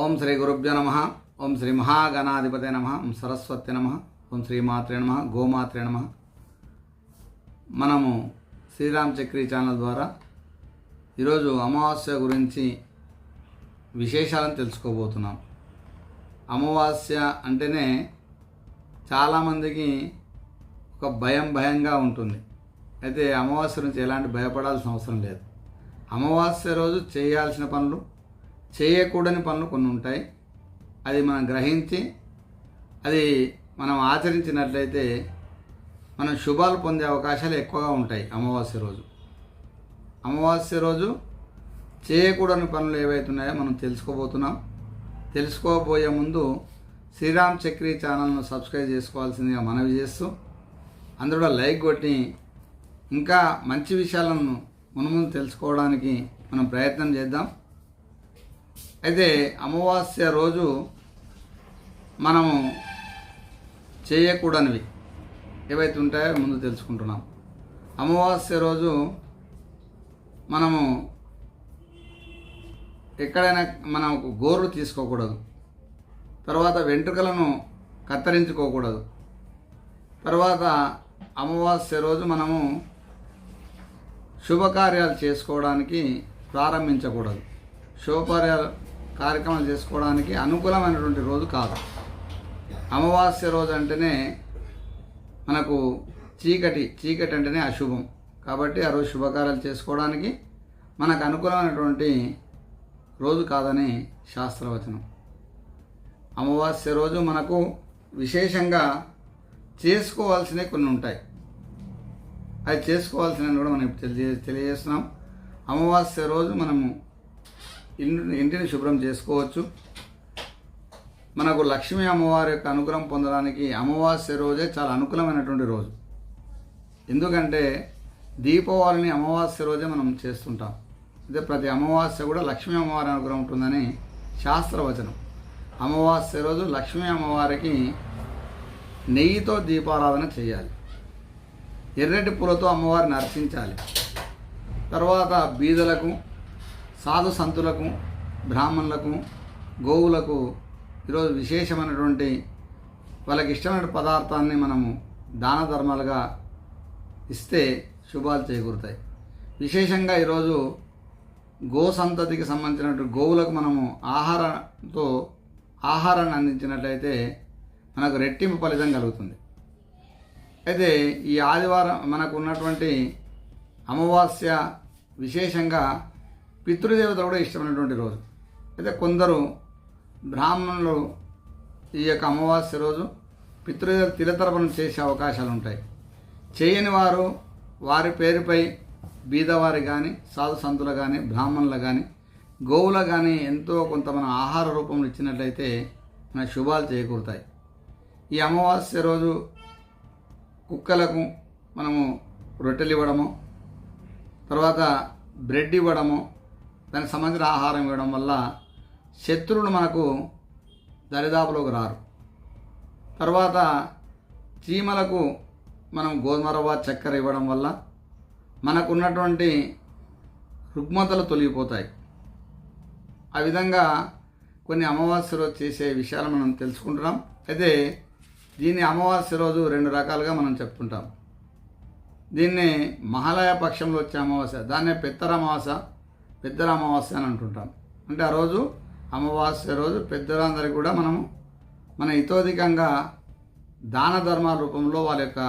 ఓం శ్రీ గురుభ్యో నమ. ఓం శ్రీ మహాగణాధిపతే నమ. ఓం సరస్వతి నమ. ఓం శ్రీమాత్రే నమ. గోమాత్రే నమ. మనము శ్రీరామ్ చక్రి ఛానల్ ద్వారా ఈరోజు అమావాస్య గురించి విశేషాలను తెలుసుకోబోతున్నాం. అమావాస్య అంటేనే చాలామందికి ఒక భయం భయంగా ఉంటుంది. అయితే అమావాస్య నుంచి ఎలాంటి భయపడాల్సిన అవసరం లేదు. అమావాస్య రోజు చేయాల్సిన పనులు చేయకూడని పనులు కొన్ని ఉంటాయి. అది మనం గ్రహించి అది మనం ఆచరించినట్లయితే మనం శుభాలు పొందే అవకాశాలు ఎక్కువగా ఉంటాయి అమావాస్య రోజు. అమావాస్య రోజు చేయకూడని పనులు ఏవైతున్నాయో మనం తెలుసుకోబోతున్నాం. తెలుసుకోబోయే ముందు శ్రీరామ్ చక్రి ఛానల్ను సబ్స్క్రైబ్ చేసుకోవాల్సిందిగా మనవి చేస్తూ అందులో లైక్ కొట్టి ఇంకా మంచి విషయాలను మునుముందు తెలుసుకోవడానికి మనం ప్రయత్నం చేద్దాం. అయితే అమావాస్య రోజు మనము చేయకూడనివి ఏవైతే ఉంటాయో ముందు తెలుసుకుంటున్నాం. అమావాస్య రోజు మనము ఎక్కడైనా మనం గోర్లు తీసుకోకూడదు. తర్వాత వెంట్రుకలను కత్తిరించుకోకూడదు. తర్వాత అమావాస్య రోజు మనము శుభకార్యాలు చేసుకోవడానికి ప్రారంభించకూడదు. శుభకార్యాలు కార్యక్రమాలు చేసుకోవడానికి అనుకూలమైనటువంటి రోజు కాదు. అమావాస్య రోజు అంటేనే మనకు చీకటి చీకటి అంటేనే అశుభం. కాబట్టి ఆ రోజు శుభకార్యాలు చేసుకోవడానికి మనకు అనుకూలమైనటువంటి రోజు కాదని శాస్త్రవచనం. అమావాస్య రోజు మనకు విశేషంగా చేసుకోవాల్సినవి కొన్ని ఉంటాయి. అది చేసుకోవాల్సినవి కూడా మనం తెలియజే తెలియ తెలియజేస్తున్నాం. అమావాస్య రోజు మనము ఇంటిని శుభ్రం చేసుకోవచ్చు. మనకు లక్ష్మీ అమ్మవారి యొక్క అనుగ్రహం పొందడానికి అమావాస్య రోజే చాలా అనుకూలమైనటువంటి రోజు. ఎందుకంటే దీపావళిని అమావాస్య రోజే మనం చేస్తుంటాం. అదే ప్రతి అమావాస్య కూడా లక్ష్మీ అమ్మవారి అనుగ్రహం ఉంటుందని శాస్త్రవచనం. అమావాస్య రోజు లక్ష్మీ అమ్మవారికి నెయ్యితో దీపారాధన చేయాలి. ఎర్రటి పూలతో అమ్మవారిని అర్చించాలి. తర్వాత బీదలకు సాధు సంతులకు బ్రాహ్మణులకు గోవులకు ఈరోజు విశేషమైనటువంటి వాళ్ళకి ఇష్టమైన పదార్థాన్ని మనము దాన ధర్మాలుగా ఇస్తే శుభాలు చేకూరుతాయి. విశేషంగా ఈరోజు గో సంతతికి సంబంధించినటువంటి గోవులకు మనము ఆహారంతో ఆహారాన్ని అందించినట్లయితే మనకు రెట్టింపు ఫలితం కలుగుతుంది. అయితే ఈ ఆదివారం మనకు ఉన్నటువంటి అమావాస్య విశేషంగా పితృదేవతలు కూడా ఇష్టమైనటువంటి రోజు. అయితే కొందరు బ్రాహ్మణులు ఈ యొక్క అమావాస్య రోజు పితృదేవత తిలతర్పణం చేసే అవకాశాలు ఉంటాయి. చేయని వారు వారి పేరుపై బీదవారి కానీ సాధు సంతులు కానీ బ్రాహ్మణులు కానీ గోవులు కానీ ఎంతో కొంత మన ఆహార రూపంలో ఇచ్చినట్లయితే మన శుభాలు చేకూరుతాయి. ఈ అమావాస్య రోజు కుక్కలకు మనము రొట్టెలు ఇవ్వడము తర్వాత బ్రెడ్ ఇవ్వడము దానికి సంబంధించిన ఆహారం ఇవ్వడం వల్ల శత్రువులు మనకు దరిదాపులోకి రారు. తర్వాత చీమలకు మనం గోధుమ రవ్వ చక్కెర ఇవ్వడం వల్ల మనకున్నటువంటి రుగ్మతలు తొలగిపోతాయి. ఆ విధంగా కొన్ని అమావాస్య రోజు చేసే విషయాలు మనం తెలుసుకుంటున్నాం. అయితే దీన్ని అమావాస్య రోజు రెండు రకాలుగా మనం చెప్పుకుంటాం. దీన్ని మహాలయ పక్షంలో వచ్చే అమావాస్య దాన్నే పెత్తర అమావాస్య పెద్దల అమావాస్య అని అంటుంటాం. అంటే ఆ రోజు అమావాస్య రోజు పెద్దలందరికీ కూడా మనము మన ఇతోధికంగా దాన ధర్మాల రూపంలో వారి యొక్క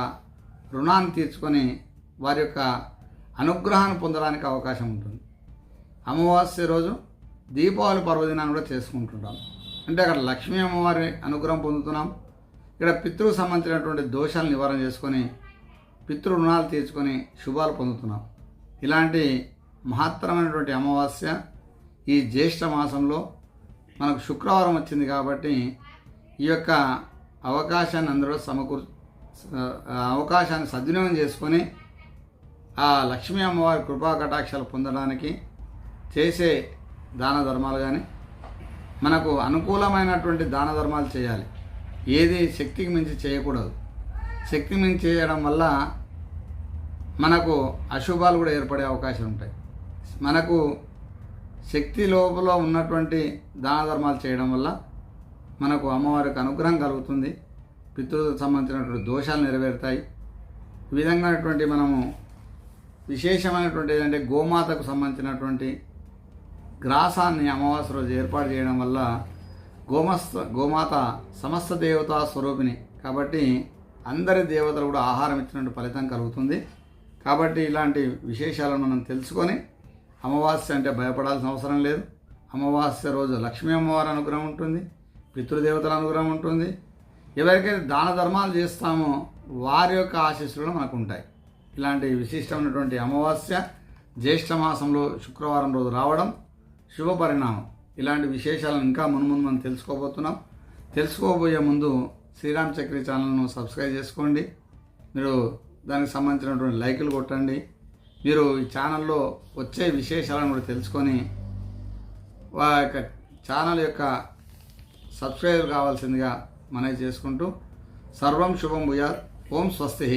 రుణాన్ని తీర్చుకొని వారి యొక్క అనుగ్రహాన్ని పొందడానికి అవకాశం ఉంటుంది. అమావాస్య రోజు దీపావళి పర్వదినాన్ని కూడా చేసుకుంటుంటాం. అంటే అక్కడ లక్ష్మీ అమ్మవారి అనుగ్రహం పొందుతున్నాం. ఇక్కడ పితృకు సంబంధించినటువంటి దోషాలు నివారణ చేసుకొని పితృ రుణాలు తీర్చుకొని శుభాలు పొందుతున్నాం. ఇలాంటి మహత్తరమైనటువంటి అమావాస్య. ఈ జ్యేష్ఠ మాసంలో మనకు శుక్రవారం వచ్చింది కాబట్టి ఈ యొక్క అవకాశాన్ని అందరూ సమకూర్ అవకాశాన్ని సద్వినియోగం చేసుకొని ఆ లక్ష్మీ అమ్మవారి కృపా కటాక్షాలు పొందడానికి చేసే దాన ధర్మాలు కానీ మనకు అనుకూలమైనటువంటి దాన ధర్మాలు చేయాలి. ఏది శక్తికి మించి చేయకూడదు. శక్తి మించి చేయడం వల్ల మనకు అశుభాలు కూడా ఏర్పడే అవకాశం ఉంటాయి. మనకు శక్తి లోపల ఉన్నటువంటి దాన ధర్మాలు చేయడం వల్ల మనకు అమ్మవారికి అనుగ్రహం కలుగుతుంది. పితృలకు సంబంధించినటువంటి దోషాలు నెరవేరుతాయి. ఈ విధంగానటువంటి మనము విశేషమైనటువంటి ఏంటంటే గోమాతకు సంబంధించినటువంటి గ్రాసాన్ని అమావాస్య రోజు ఏర్పాటు చేయడం వల్ల గోమస్త గోమాత సమస్త దేవతా స్వరూపిణి. కాబట్టి అందరి దేవతలు కూడా ఆహారం ఇచ్చినట్టు ఫలితం కలుగుతుంది. కాబట్టి ఇలాంటి విశేషాలను మనం తెలుసుకొని అమావాస్య అంటే భయపడాల్సిన అవసరం లేదు. అమావాస్య రోజు లక్ష్మీ అమ్మవారి అనుగ్రహం ఉంటుంది పితృదేవతల అనుగ్రహం ఉంటుంది. ఎవరికైతే దాన ధర్మాలు చేస్తామో వారి యొక్క ఆశీస్సులు మనకు ఉంటాయి ఇలాంటి విశిష్టమైనటువంటి అమావాస్య జ్యేష్ఠ మాసంలో శుక్రవారం రోజు రావడం శుభ పరిణామం. ఇలాంటి విశేషాలను ఇంకా మున్ముందు మనం తెలుసుకోబోతున్నాం. తెలుసుకోబోయే ముందు శ్రీరామ్ చక్రి ఛానల్ను సబ్స్క్రైబ్ చేసుకోండి. మీరు దానికి సంబంధించినటువంటి లైకులు కొట్టండి. మీరు ఈ ఛానల్లో వచ్చే విశేషాలను కూడా తెలుసుకొని వా యొక్క ఛానల్ యొక్క సబ్స్క్రైబర్ కావాల్సిందిగా మనవి చేసుకుంటూ సర్వం శుభం భూయాత్. ఓం స్వస్తి.